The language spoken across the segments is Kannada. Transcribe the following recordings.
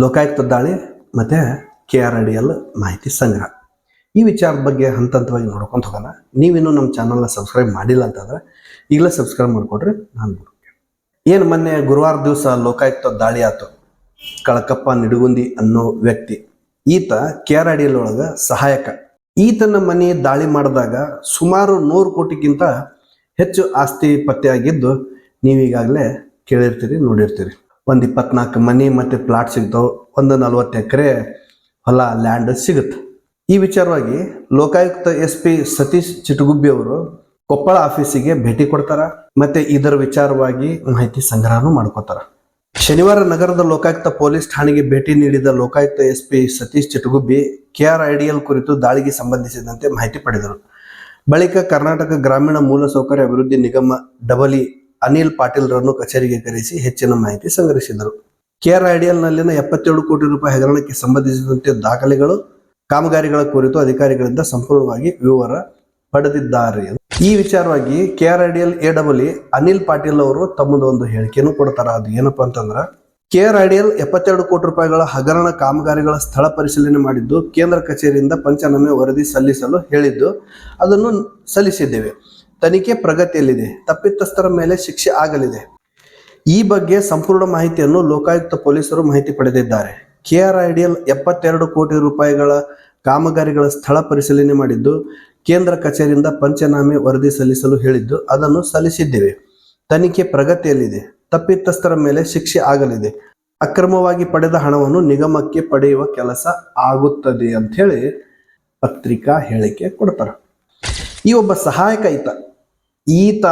ಲೋಕಾಯುಕ್ತ ದಾಳಿ ಮತ್ತು K R I D L ಮಾಹಿತಿ ಸಂಗ್ರಹ. ಈ ವಿಚಾರದ ಬಗ್ಗೆ ಹಂತ ಹಂತವಾಗಿ ನೋಡ್ಕೊಂತ ಹೋಗೋಣ. ನೀವಿನ್ನೂ ನಮ್ಮ ಚಾನಲ್ನ ಸಬ್ಸ್ಕ್ರೈಬ್ ಮಾಡಿಲ್ಲ ಅಂತಂದ್ರೆ ಈಗಲೇ ಸಬ್ಸ್ಕ್ರೈಬ್ ಮಾಡಿಕೊಡ್ರಿ, ನಾನು ಏನು ಮೊನ್ನೆ ಗುರುವಾರ ದಿವಸ ಲೋಕಾಯುಕ್ತ ದಾಳಿ ಆಯಿತು ಕಳಕಪ್ಪ ನಿಡುಗುಂದಿ ಅನ್ನೋ ವ್ಯಕ್ತಿ. ಈತ ಕೆ ಆರ್ ಐ ಎಲ್ ಒಳಗೆ ಸಹಾಯಕ. ಈತನ ಮನೆ ದಾಳಿ ಮಾಡಿದಾಗ ಸುಮಾರು ನೂರು ಕೋಟಿಗಿಂತ ಹೆಚ್ಚು ಆಸ್ತಿ ಪತ್ತೆಯಾಗಿದ್ದು ನೀವೀಗಾಗಲೇ ಕೇಳಿರ್ತೀರಿ, ನೋಡಿರ್ತೀರಿ. ಒಂದು ಇಪ್ಪತ್ನಾಲ್ಕು ಮನೆ ಮತ್ತು ಪ್ಲಾಟ್ ಸಿಗ್ತಾವೆ. ಒಂದು ನಲ್ವತ್ತು ಎಕರೆ ಹೊಲ ಲ್ಯಾಂಡ್ ಸಿಗುತ್ತೆ. ಈ ವಿಚಾರವಾಗಿ ಲೋಕಾಯುಕ್ತ ಎಸ್ ಪಿ ಸತೀಶ್ ಚಿಟಗುಬ್ಬಿ ಅವರು ಕೊಪ್ಪಳ ಆಫೀಸಿಗೆ ಭೇಟಿ ಕೊಡ್ತಾರ ಮತ್ತೆ ಇದರ ವಿಚಾರವಾಗಿ ಮಾಹಿತಿ ಸಂಗ್ರಹನೂ ಮಾಡ್ಕೋತಾರ. ಶನಿವಾರ ನಗರದ ಲೋಕಾಯುಕ್ತ ಪೊಲೀಸ್ ಠಾಣೆಗೆ ಭೇಟಿ ನೀಡಿದ Lokayukta S P Satish Chitagubbi K R I D L ಕುರಿತು ದಾಳಿಗೆ ಸಂಬಂಧಿಸಿದಂತೆ ಮಾಹಿತಿ ಪಡೆದರು. ಬಳಿಕ ಕರ್ನಾಟಕ ಗ್ರಾಮೀಣ ಮೂಲಸೌಕರ್ಯ ಅಭಿವೃದ್ಧಿ ನಿಗಮ ಡಬಲಿ ಅನಿಲ್ ಪಾಟೀಲ್ರನ್ನು ಕಚೇರಿಗೆ ಕರೆಸಿ ಹೆಚ್ಚಿನ ಮಾಹಿತಿ ಸಂಗ್ರಹಿಸಿದರು. ಕೆಆರ್ ಐಡಿಎಲ್ನಲ್ಲಿನ ಎಪ್ಪತ್ತೇಳು ಕೋಟಿ ರೂಪಾಯಿ ಹಗರಣಕ್ಕೆ ಸಂಬಂಧಿಸಿದಂತೆ ದಾಖಲೆಗಳು, ಕಾಮಗಾರಿಗಳ ಕುರಿತು ಅಧಿಕಾರಿಗಳಿಂದ ಸಂಪೂರ್ಣವಾಗಿ ವಿವರ ಪಡೆದಿದ್ದಾರೆ ಈ ವಿಚಾರವಾಗಿ K R I A double Anil Patil ಅವರು ತಮ್ಮದು ಒಂದು ಹೇಳಿಕೆಯನ್ನು ಕೊಡ್ತಾರ. ಅದು ಏನಪ್ಪಾ ಅಂತಂದ್ರ ಕೆ ಆರ್ ಐ ಎಪ್ಪತ್ತೆರಡು ಕೋಟಿ ರೂಪಾಯಿಗಳ ಹಗರಣ ಕಾಮಗಾರಿಗಳ ಸ್ಥಳ ಪರಿಶೀಲನೆ ಮಾಡಿದ್ದು ಕೇಂದ್ರ ಕಚೇರಿಯಿಂದ ಪಂಚನಾಮೆ ವರದಿ ಸಲ್ಲಿಸಲು ಹೇಳಿದ್ದು, ಅದನ್ನು ಸಲ್ಲಿಸಿದ್ದೇವೆ. ತನಿಖೆ ಪ್ರಗತಿಯಲ್ಲಿದೆ. ತಪ್ಪಿತಸ್ಥರ ಮೇಲೆ ಶಿಕ್ಷೆ ಆಗಲಿದೆ. ಈ ಬಗ್ಗೆ ಸಂಪೂರ್ಣ ಮಾಹಿತಿಯನ್ನು ಲೋಕಾಯುಕ್ತ ಪೊಲೀಸರು ಮಾಹಿತಿ ಪಡೆದಿದ್ದಾರೆ. ಕೆಆರ್ಐಡಿಎಲ್ ಎಪ್ಪತ್ತೆರಡು ಕೋಟಿ ರೂಪಾಯಿಗಳ ಕಾಮಗಾರಿಗಳ ಸ್ಥಳ ಪರಿಶೀಲನೆ ಮಾಡಿದ್ದು, ಕೇಂದ್ರ ಕಚೇರಿಯಿಂದ ಪಂಚನಾಮೆ ವರದಿ ಸಲ್ಲಿಸಲು ಹೇಳಿದ್ದು, ಅದನ್ನು ಸಲ್ಲಿಸಿದ್ದೇವೆ. ತನಿಖೆ ಪ್ರಗತಿಯಲ್ಲಿದೆ. ತಪ್ಪಿತಸ್ಥರ ಮೇಲೆ ಶಿಕ್ಷೆ ಆಗಲಿದೆ. ಅಕ್ರಮವಾಗಿ ಪಡೆದ ಹಣವನ್ನು ನಿಗಮಕ್ಕೆ ಪಡೆಯುವ ಕೆಲಸ ಆಗುತ್ತದೆ ಅಂತ ಹೇಳಿ ಪತ್ರಿಕಾ ಹೇಳಿಕೆ ಕೊಡ್ತಾರೆ. ಈ ಒಬ್ಬ ಸಹಾಯಕ ಈತ ಈತ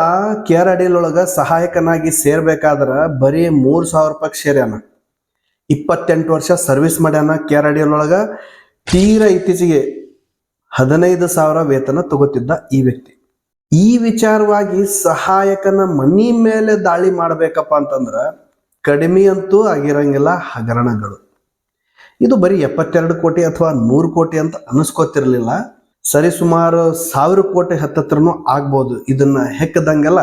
ಕೆ ಆರ್ ಒಳಗ ಸಹಾಯಕನಾಗಿ ಸೇರ್ಬೇಕಾದ್ರ ಬರೀ ಮೂರ್ ಸಾವಿರ ರೂಪಾಯಿ ಸೇರ್ಯಾನ. ಇಪ್ಪತ್ತೆಂಟು ವರ್ಷ ಸರ್ವಿಸ್ ಮಾಡ್ಯಾನ ಕೆ ಆರ್ ಒಳಗ ತೀರಾ ಇತ್ತೀಚೆಗೆ ಹದಿನೈದು ಸಾವಿರ ವೇತನ ತಗೋತಿದ್ದ ಈ ವ್ಯಕ್ತಿ. ಈ ವಿಚಾರವಾಗಿ ಸಹಾಯಕನ ಮನಿ ಮೇಲೆ ದಾಳಿ ಮಾಡ್ಬೇಕಪ್ಪ ಅಂತಂದ್ರ ಕಡಿಮೆ ಅಂತೂ ಆಗಿರಂಗಿಲ್ಲ ಹಗರಣಗಳು. ಇದು ಬರೀ ಎಪ್ಪತ್ತೆರಡು ಕೋಟಿ ಅಥವಾ ನೂರು ಕೋಟಿ ಅಂತ ಅನಿಸ್ಕೋತಿರ್ಲಿಲ್ಲ. ಸರಿ ಸುಮಾರು ಸಾವಿರ ಕೋಟಿ ಹತ್ತತ್ರನೂ ಆಗ್ಬೋದು. ಇದನ್ನ ಹೆಕ್ಕದಂಗೆಲ್ಲ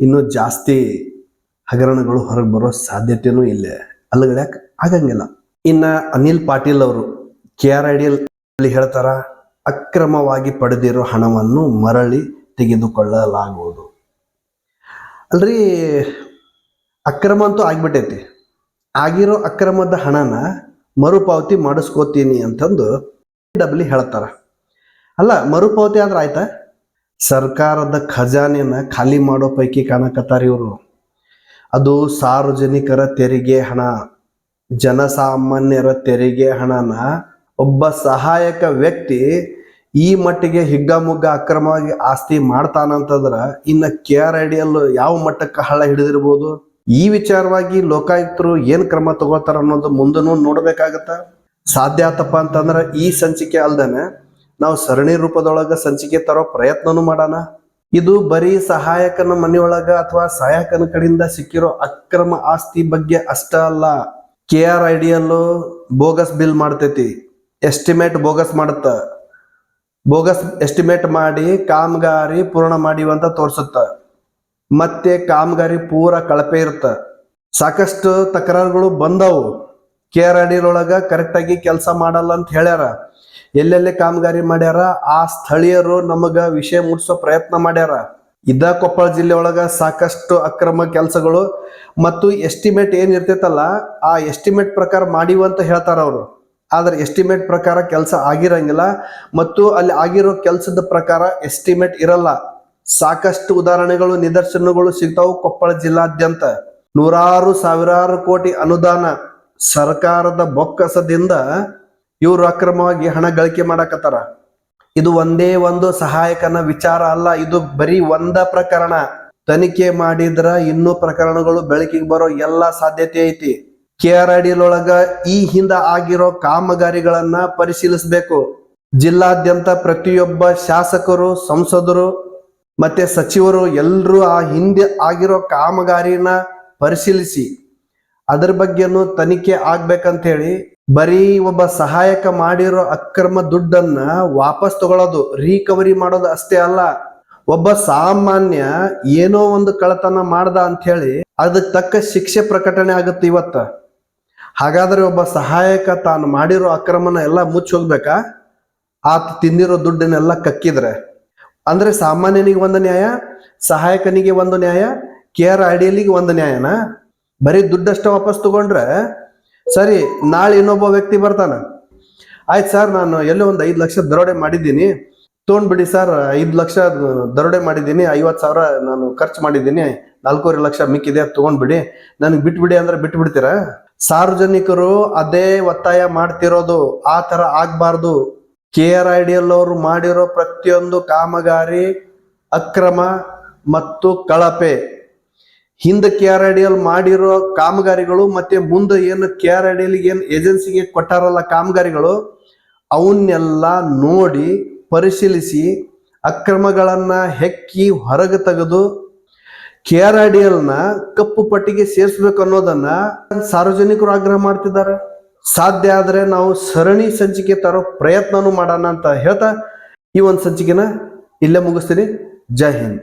ಇನ್ನೂ ಜಾಸ್ತಿ ಹಗರಣಗಳು ಹೊರಗೆ ಬರೋ ಸಾಧ್ಯತೆನೂ ಇಲ್ಲ. ಅಲ್ಲಗಡ್ಯಾಕ ಆಗಂಗಿಲ್ಲ. ಇನ್ನ ಅನಿಲ್ ಪಾಟೀಲ್ ಅವರು ಕೆ ಆರ್ ಐ ಡಿ ಹೇಳ್ತಾರ, ಅಕ್ರಮವಾಗಿ ಪಡೆದಿರೋ ಹಣವನ್ನು ಮರಳಿ ತೆಗೆದುಕೊಳ್ಳಲಾಗುವುದು. ಅಲ್ರಿ, ಅಕ್ರಮ ಅಂತೂ ಆಗ್ಬಿಟ್ಟೈತಿ. ಆಗಿರೋ ಅಕ್ರಮದ ಹಣನ ಮರುಪಾವತಿ ಮಾಡಿಸ್ಕೋತೀನಿ ಅಂತಂದು ಡಬ್ಲಿ ಹೇಳ್ತಾರ. ಅಲ್ಲ, ಮರುಪಾವತಿ ಆದ್ರೆ ಆಯ್ತಾ? ಸರ್ಕಾರದ ಖಜಾನೆನ ಖಾಲಿ ಮಾಡೋ ಪೈಕಿ ಕಾಣಕತ್ತಾರ ಇವರು. ಅದು ಸಾರ್ವಜನಿಕರ ತೆರಿಗೆ ಹಣ, ಜನಸಾಮಾನ್ಯರ ತೆರಿಗೆ ಹಣನ ಒಬ್ಬ ಸಹಾಯಕ ವ್ಯಕ್ತಿ ಈ ಮಟ್ಟಿಗೆ ಹಿಗ್ಗಾಮುಗ್ಗ ಅಕ್ರಮವಾಗಿ ಆಸ್ತಿ ಮಾಡ್ತಾನಂತಂದ್ರ ಇನ್ನ ಕೆ ಆರ್ ಐ ಯಾವ ಮಟ್ಟಕ್ಕೆ ಹಳ್ಳ ಹಿಡಿದಿರ್ಬೋದು? ಈ ವಿಚಾರವಾಗಿ ಲೋಕಾಯುಕ್ತರು ಏನ್ ಕ್ರಮ ತಗೋತಾರ ಅನ್ನೋದು ಮುಂದನೂ ನೋಡ್ಬೇಕಾಗತ್ತ? ಸಾಧ್ಯ ಆತಪ್ಪ ಅಂತಂದ್ರ ಈ ಸಂಚಿಕೆ ಅಲ್ದೇನೆ ನಾವು ಸರಣಿ ರೂಪದೊಳಗ ಸಂಚಿಕೆ ತರೋ ಪ್ರಯತ್ನನೂ ಮಾಡೋಣ. ಇದು ಬರೀ ಸಹಾಯಕನ ಮನೆಯೊಳಗ ಅಥವಾ ಸಹಾಯಕನ ಕಡೆಯಿಂದ ಸಿಕ್ಕಿರೋ ಅಕ್ರಮ ಆಸ್ತಿ ಬಗ್ಗೆ ಅಷ್ಟ ಅಲ್ಲ. K R I D bogus bill ಮಾಡ್ತೈತಿ. ಎಸ್ಟಿಮೇಟ್ ಬೋಗಸ್ ಮಾಡುತ್ತ. ಬೋಗಸ್ ಎಸ್ಟಿಮೇಟ್ ಮಾಡಿ ಕಾಮಗಾರಿ ಪೂರ್ಣ ಮಾಡಿವಂತ ತೋರಿಸುತ್ತ. ಮತ್ತೆ ಕಾಮಗಾರಿ ಪೂರ ಕಳಪೆ ಇರುತ್ತ. ಸಾಕಷ್ಟು ತಕರಾರುಗಳು ಬಂದವು. ಕೆ ಆರ್ ಐ ಒಳಗ ಕರೆಕ್ಟಾಗಿ ಕೆಲಸ ಮಾಡಲ್ಲ ಅಂತ ಹೇಳ್ಯಾರ. ಎಲ್ಲೆಲ್ಲಿ ಕಾಮಗಾರಿ ಮಾಡ್ಯಾರ? ಆ ಸ್ಥಳೀಯರು ನಮಗ ವಿಷಯ ಮುಟ್ಸೋ ಪ್ರಯತ್ನ ಮಾಡ್ಯಾರ. ಇದ ಕೊಪ್ಪಳ ಜಿಲ್ಲೆ ಒಳಗ ಸಾಕಷ್ಟು ಅಕ್ರಮ ಕೆಲಸಗಳು ಮತ್ತು ಎಸ್ಟಿಮೇಟ್ ಏನ್ ಇರ್ತೈತಲ್ಲ, ಆ ಎಸ್ಟಿಮೇಟ್ ಪ್ರಕಾರ ಮಾಡಿವ ಅಂತ ಹೇಳ್ತಾರ ಅವರು. ಆದ್ರೆ ಎಸ್ಟಿಮೇಟ್ ಪ್ರಕಾರ ಕೆಲಸ ಆಗಿರಂಗಿಲ್ಲ ಮತ್ತು ಅಲ್ಲಿ ಆಗಿರೋ ಕೆಲಸದ ಪ್ರಕಾರ ಎಸ್ಟಿಮೇಟ್ ಇರಲ್ಲ. ಸಾಕಷ್ಟು ಉದಾಹರಣೆಗಳು, ನಿದರ್ಶನಗಳು ಸಿಗ್ತಾವು ಕೊಪ್ಪಳ ಜಿಲ್ಲಾದ್ಯಂತ. ನೂರಾರು, ಸಾವಿರಾರು ಕೋಟಿ ಅನುದಾನ ಸರ್ಕಾರದ ಬೊಕ್ಕಸದಿಂದ ಇವರು ಅಕ್ರಮವಾಗಿ ಹಣ ಗಳಿಕೆ ಮಾಡಕತ್ತಾರ. ಇದು ಒಂದೇ ಒಂದು ಸಹಾಯಕನ ವಿಚಾರ ಅಲ್ಲ, ಇದು ಬರೀ ಒಂದ ಪ್ರಕರಣ. ತನಿಖೆ ಮಾಡಿದ್ರ ಇನ್ನೂ ಪ್ರಕರಣಗಳು ಬೆಳಕಿಗೆ ಬರೋ ಎಲ್ಲಾ ಸಾಧ್ಯತೆ ಐತಿ. ಕೆ ಆರ್ ಒಳಗ ಈ ಹಿಂದ ಆಗಿರೋ ಕಾಮಗಾರಿಗಳನ್ನ ಪರಿಶೀಲಿಸಬೇಕು. ಜಿಲ್ಲಾದ್ಯಂತ ಪ್ರತಿಯೊಬ್ಬ ಶಾಸಕರು, ಸಂಸದರು ಮತ್ತೆ ಸಚಿವರು ಎಲ್ಲರೂ ಆ ಹಿಂದೆ ಆಗಿರೋ ಕಾಮಗಾರಿನ ಪರಿಶೀಲಿಸಿ. ಅದ್ರ ಬಗ್ಗೆನೂ ತನಿಖೆ ಆಗ್ಬೇಕಂತ ಹೇಳಿ ಬರೀ ಒಬ್ಬ ಸಹಾಯಕ ಮಾಡಿರೋ ಅಕ್ರಮ ದುಡ್ಡನ್ನ ವಾಪಸ್ ತಗೊಳ್ಳೋದು ರಿಕವರಿ ಮಾಡೋದು ಅಷ್ಟೇ ಅಲ್ಲ. ಒಬ್ಬ ಸಾಮಾನ್ಯ ಏನೋ ಒಂದು ಕಳತನ ಮಾಡ್ದ ಅಂತ ಹೇಳಿ ಅದಕ್ಕೆ ತಕ್ಕ ಶಿಕ್ಷೆ ಪ್ರಕಟಣೆ ಆಗುತ್ತೆ ಇವತ್ತ. ಹಾಗಾದ್ರೆ ಒಬ್ಬ ಸಹಾಯಕ ತಾನು ಮಾಡಿರೋ ಅಕ್ರಮನ ಎಲ್ಲ ಮುಚ್ಚಿ ಹೋಗ್ಬೇಕಾ? ಆತ ತಿಂದಿರೋ ದುಡ್ಡನ್ನೆಲ್ಲ ಕಕ್ಕಿದ್ರೆ. ಅಂದ್ರೆ ಸಾಮಾನ್ಯನಿಗೆ ಒಂದು ನ್ಯಾಯ, ಸಹಾಯಕನಿಗೆ ಒಂದು ನ್ಯಾಯ ಕೆ ಆರ್ ಅಡಿಯಲ್ಲಿಗೆ ಒಂದು ನ್ಯಾಯನಾ? ಬರೀ ದುಡ್ಡಷ್ಟೇ ವಾಪಸ್ ತಗೊಂಡ್ರೆ ಸರಿ, ನಾಳೆ ಇನ್ನೊಬ್ಬ ವ್ಯಕ್ತಿ ಬರ್ತಾನೆ. ಆಯ್ತು ಸರ್ ನಾನು ಎಲ್ಲೋ ಒಂದು ಐದು ಲಕ್ಷ ದರೋಡೆ ಮಾಡಿದ್ದೀನಿ. ತೊಗೊಂಡ್ಬಿಡಿ ಸರ್ ಐದು ಲಕ್ಷ ದರೋಡೆ ಮಾಡಿದ್ದೀನಿ. ಐವತ್ತು ಸಾವಿರ ನಾನು ಖರ್ಚು ಮಾಡಿದ್ದೀನಿ. ನಾಲ್ಕೂವರೆ ಲಕ್ಷ ಮಿಕ್ಕಿದೆ ತೊಗೊಂಡ್ಬಿಡಿ ನನಗೆ ಬಿಟ್ಬಿಡಿ ಅಂದ್ರೆ ಬಿಟ್ಬಿಡ್ತೀರಾ? ಸಾರ್ವಜನಿಕರು ಅದೇ ಒತ್ತಾಯ ಮಾಡ್ತಿರೋದು, ಆ ಥರ ಆಗಬಾರ್ದು. K R I D L ಅವರು ಮಾಡಿರೋ ಪ್ರತಿಯೊಂದು ಕಾಮಗಾರಿ ಅಕ್ರಮ ಮತ್ತು ಕಳಪೆ. ಹಿಂದೆ K R I D L ಮಾಡಿರೋ ಕಾಮಗಾರಿಗಳು ಮತ್ತೆ ಮುಂದೆ ಏನು K R I D L ಏನು ಏಜೆನ್ಸಿಗೆ ಕೊಟ್ಟಾರಲ್ಲ ಕಾಮಗಾರಿಗಳು, ಅವನ್ನೆಲ್ಲ ನೋಡಿ ಪರಿಶೀಲಿಸಿ ಅಕ್ರಮಗಳನ್ನ ಹೆಕ್ಕಿ ಹೊರಗೆ ತೆಗೆದು ಕೆ ಆರ್ ಐ ಡಿ ಎಲ್ನ ಕಪ್ಪು ಪಟ್ಟಿಗೆ ಸೇರಿಸ್ಬೇಕು ಅನ್ನೋದನ್ನ ಸಾರ್ವಜನಿಕರು ಆಗ್ರಹ ಮಾಡ್ತಿದ್ದಾರೆ. ಸಾಧ್ಯ ಆದರೆ ನಾವು ಸರಣಿ ಸಂಚಿಕೆ ತರೋ ಪ್ರಯತ್ನನೂ ಮಾಡೋಣ ಅಂತ ಹೇಳ್ತಾ ಈ ಒಂದು ಸಂಚಿಕೆನ ಇಲ್ಲೇ ಮುಗಿಸ್ತೀನಿ. ಜೈ ಹಿಂದ್.